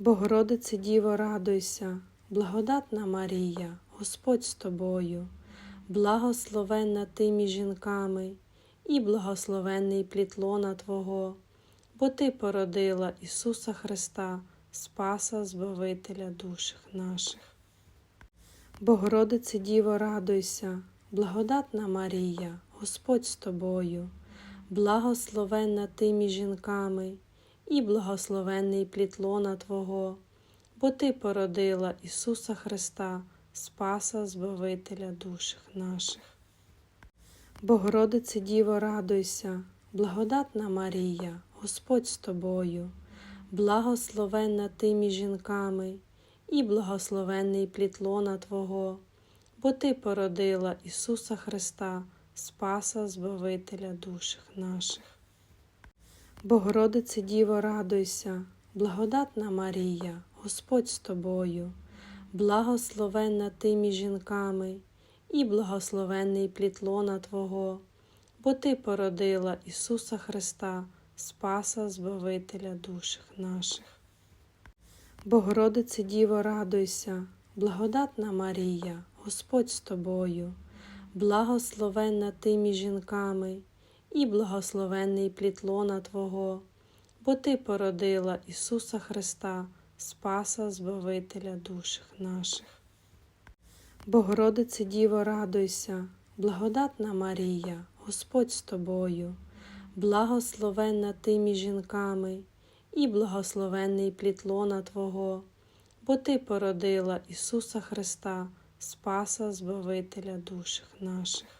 Богородице Діво, радуйся, благодатна Марія, Господь з тобою, благословенна ти між жінками, і благословенний плід лона Твого, бо Ти породила Ісуса Христа, Спаса Збавителя душ наших. Богородице Діво, радуйся, благодатна Марія, Господь з тобою, благословенна ти між жінками, і благословенний плід лона Твого, бо Ти породила Ісуса Христа, Спаса Збавителя душ наших. Богородице Діво, радуйся, благодатна Марія, Господь з тобою, благословенна ти між жінками, і благословенний плід Твого, бо Ти породила Ісуса Христа, Спаса Збавителя душ наших. Богородице Діво, радуйся, благодатна Марія, Господь з тобою, благословенна ти між жінками, і благословенний плід лона Твого, бо Ти породила Ісуса Христа, Спаса Збавителя душ наших. Богородице Діво, радуйся, благодатна Марія, Господь з тобою, благословенна ти між жінками, і благословенний плід лона Твого, бо Ти породила Ісуса Христа, Спаса Збавителя душ наших. Богородице Діво, радуйся, благодатна Марія, Господь з тобою, благословенна ти між жінками, і благословенний плід лона Твого, бо Ти породила Ісуса Христа, Спаса Збавителя душ наших.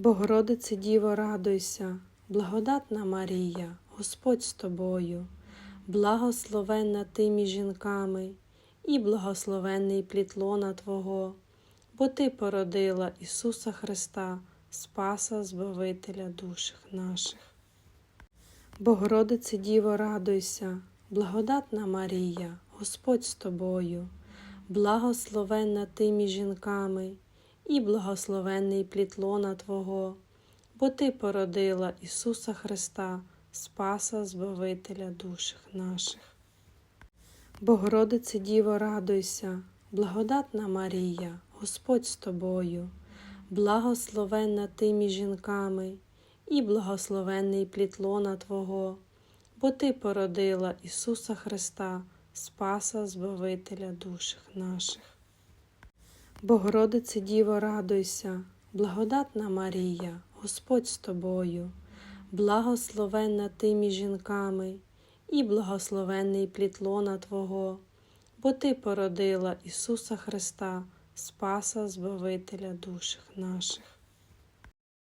Богородице Діво, радуйся, благодатна Марія, Господь з тобою, благословенна ти між жінками, і благословенний плід лона Твого, бо Ти породила Ісуса Христа, Спаса Збавителя душ наших. Богородице Діво, радуйся, благодатна Марія, Господь з тобою, благословенна ти між жінками, і благословенний плід лона Твого, бо Ти породила Ісуса Христа, Спаса Збавителя душ наших. Богородице Діво, радуйся, благодатна Марія, Господь з тобою, благословенна ти між жінками, і благословенний плід лона Твого, бо Ти породила Ісуса Христа, Спаса Збавителя душ наших. Богородице Діво, радуйся, благодатна Марія, Господь з тобою, благословенна ти між жінками, і благословенний плід лона Твого, бо Ти породила Ісуса Христа, Спаса Збавителя душ наших.